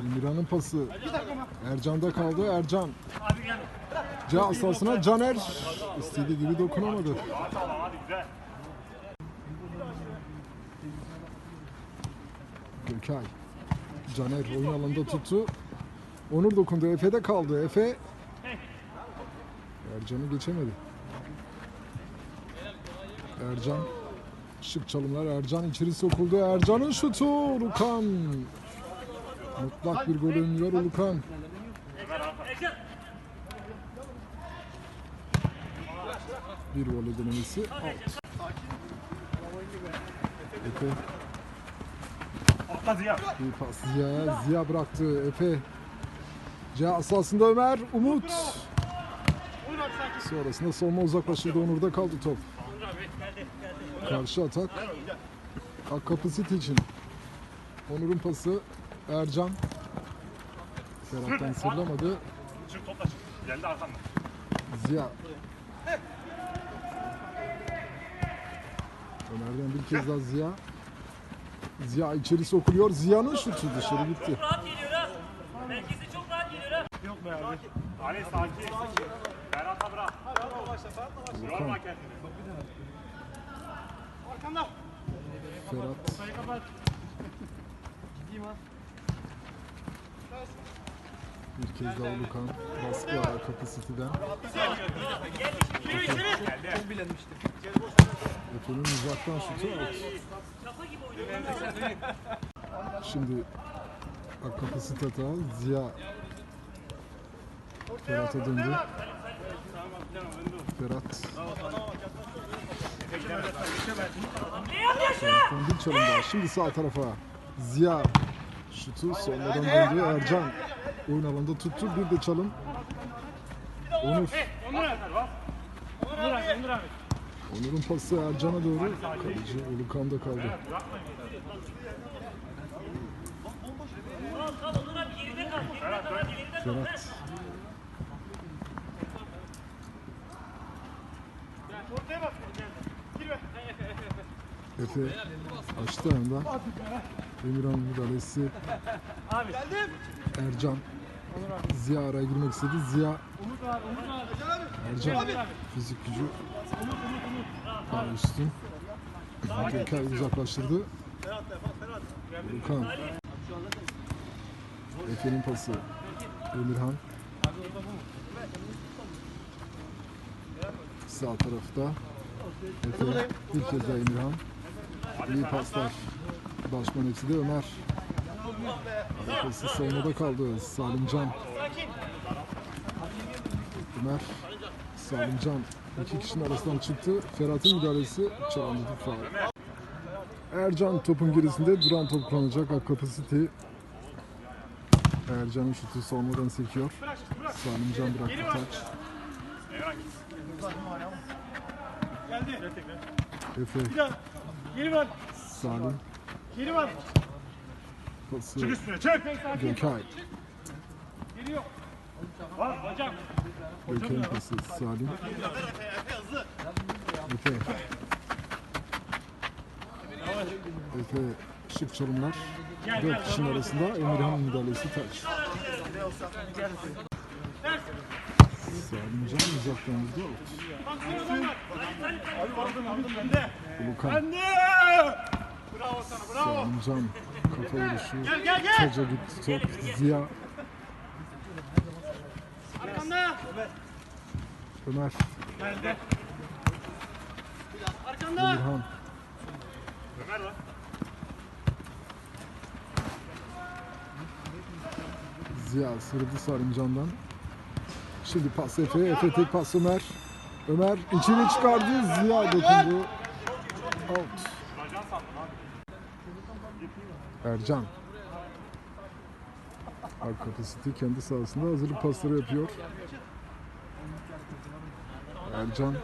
Emirhan'ın pası. Ercan'da kaldı. Ercan. Ca asasına Caner. İstediği gibi dokunamadı. Gökay. Caner oyun alanında tuttu. Onur dokundu. Efe'de kaldı. Efe. Ercan'ı geçemedi. Ercan. Şık çalımlar. Ercan içeri sokuldu. Ercan'ın şutu. Lukan. Mutlak bir gol önlüyor Ulukan. Bir voley denemesi out. Efe Atla Ziya. bir pas Ziya. Ziya bıraktı. Efe. Ziya asasında Ömer. Umut. Sonrasında solma uzaklaştırdı. Onur'da kaldı top. Karşı atak. Akkapı City için. Onur'un pası. Ercan. Ferhat'tan sırlamadı. Çık topla çık. Geldi arkamda. Ziya. Ömer'den bir kez daha Ziya. Ziya içeri sokuluyor. Ziya'nın şutu dışarı gitti. rahat geliyor ha. Merkezi çok rahat geliyor ha. Yok be abi. Ali sakin. Berat'a bırak. Yorma kendini. Ferhat. Bir kez daha Lukan. Baskı ayağı kapı City'den. Efe'nin uzaktan şutu out. Şimdi Akkapı City hata. Ziya Ferhat'a döndü. Ferhat. Ferhat'tan bir çalım daha. Şimdi sağ tarafa. Ziya şutu sonradan döndü. Ercan oyun alanında tuttu. Bir de çalım. Onur. Onur'un pası Ercan'a doğru. Kaleci Ulukan'da kaldı. Kal Onur abi Efe açtı yandan. Emirhan müdahalesi. Ercan. Ziya araya girmek istedi. Ziya. Ercan. Fizik gücü. Daha üstün. Gökay uzaklaştırdı. Volkan. Efe'nin pası. Emirhan. Sağ tarafta. Efe. Bir kez daha Emirhan. İyi paslar. Başman hepsi de Ömer. Arkası savunmada kaldı. Salimcan. Ömer. Salimcan. iki kişinin arasından çıktı. Ferhat'ın müdahalesi çalındı. Faul. Ercan topun gerisinde duran top kullanacak. Akkapı City. Ercan'ın şutu savunmadan sekiyor. Salimcan bıraktı taç. Efe. Geri var. Salim. Geri var. Pası Çık üstüne çık. Gökay. Bak hocam. Gökay'ın pası Salim. Efe. Efe şık çalımlar. Dört kişinin arasında Emirhan müdahalesi taç. Salimcan uzaktan vurdu. Ulukan. Anne. Bravo sana bravo. Salimcan kafa vuruşu. Gel gel gel. Taca gitti top. Ziya. Arkanda. Ömer. Nerede? Emirhan. Ömer var. Ziya sırdı Salimcan'dan. Şimdi pas Efe. Efe tek pas Ömer. Ömer içini çıkardı. Ziya dokundu. Out. Ercan. Arka City kendi sahasında hazırlık pasları yapıyor. Ercan.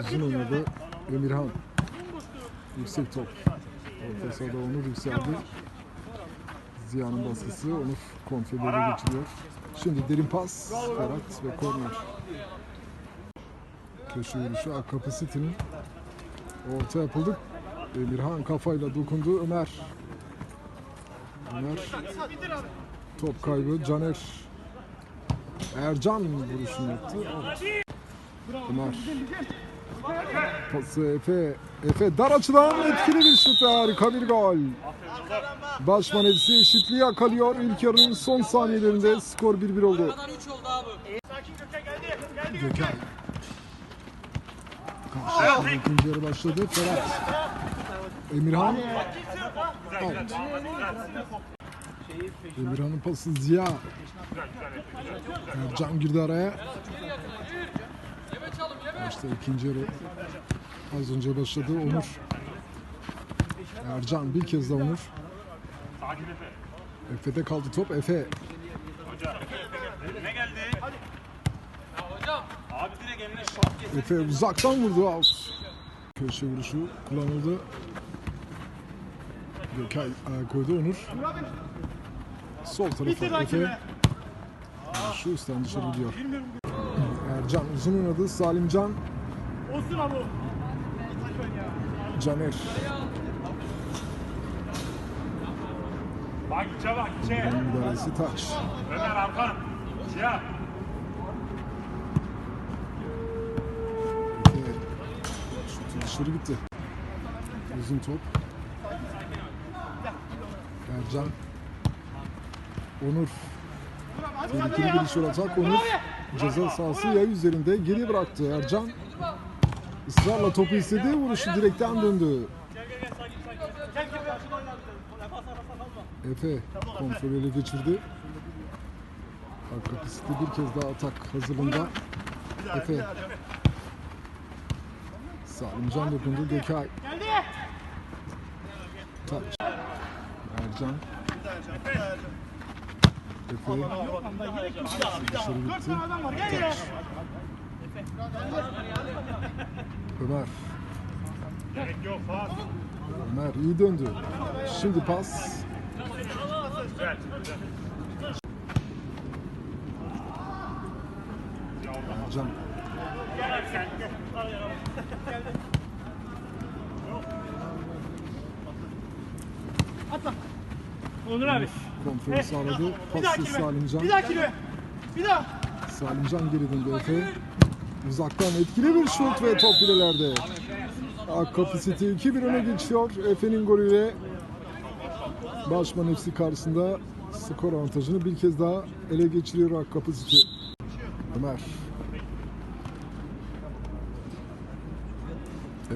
Uzun oynadı. Emirhan. Yüksek top. Orta sahada Onur yükseldi. Ziya'nın baskısı Onur konfeleri geçiriyor. Şimdi derin pas. Ferhat ve korner. Köşe vuruşu Akkapı City'nin Orta yapıldı. Emirhan kafayla dokundu. Ömer. Ömer. Top kaybı. Caner. Ercan vuruşunu yaptı. Ömer. Pası Efe. Efe dar açıdan etkili bir şut. Harika bir gol. Başman FC eşitliği yakalıyor. İlk yarının son saniyelerinde skor 1-1 oldu. Gökay. Karşı ikinci yarı başladı. Ferhat. Emirhan. Out. Emirhan'ın pası Ziya. Ercan girdi araya. Başta ikinci yarı az önce başladı. Onur. Ercan bir kez daha Onur. Efe'de kaldı top. Efe. Efe uzaktan vurdu. Out. Köşe vuruşu kullanıldı. Gökay koydu Onur. Sol tarafa Efe. Şu üstten dışarı gidiyor. Ercan uzun oynadı. Salimcan. Olsun abi. Caner. Bak içe bak içe. Müdahalesi taç. Ömer arkan. Siyah. Dışarı gitti. Uzun top. Ercan. Onur. Tehlikeli bir şut atak. Onur ceza sahası yay üzerinde geri bıraktı. Ercan ısrarla topu istediği vuruşu direkten döndü. Efe kontrol ele geçirdi. Arka pistte bir kez daha atak hazırlığında. Efe. Salimcan dokundu. Gökay. Taç. Ercan. Efe. Dışarı gitti. Taç. Ömer. Ömer iyi döndü. Şimdi pas. Güzel. Güzel. Onur abi. Kontrolü sağladı. Pası Salimcan. Bir daha kilo. Bir daha. Salimcan geri döndü Efe. Uzaktan etkili bir şut ve top filelerde. Akkapı City 2-1 öne geçiyor. Efe'nin golüyle Başman FC karşısında skor avantajını bir kez daha ele geçiriyor Akkapı City. Ömer.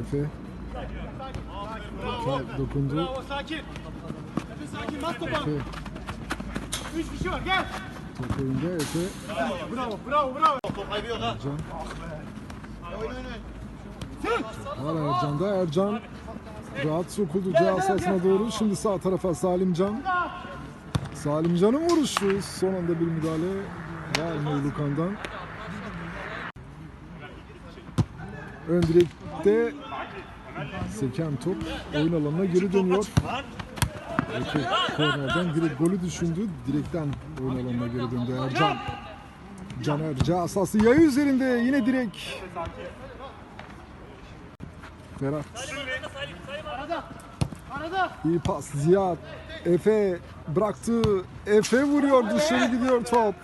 Efe dokundu. Bravo sakin. Topa. Efe Üç kişi var gel. top oyunda Efe. Bravo bravo bravo. Ercan. Hala Ercan'da. Ercan rahat sokuldu ceza sahasına doğru. Şimdi sağ tarafa Salimcan. Salimcan'ın vuruşu. Son anda bir müdahale var mı Lukan'dan? Ön direkte seken top oyun alanına geri dönüyor. Efe kornerden direkt golü düşündü. Direkten oyun alanına geri döndü Ercan. Caner Casası yayı üzerinde yine direkt. Ferhat iyi pas Ziya Efe bıraktı Efe vuruyor dışarı gidiyor top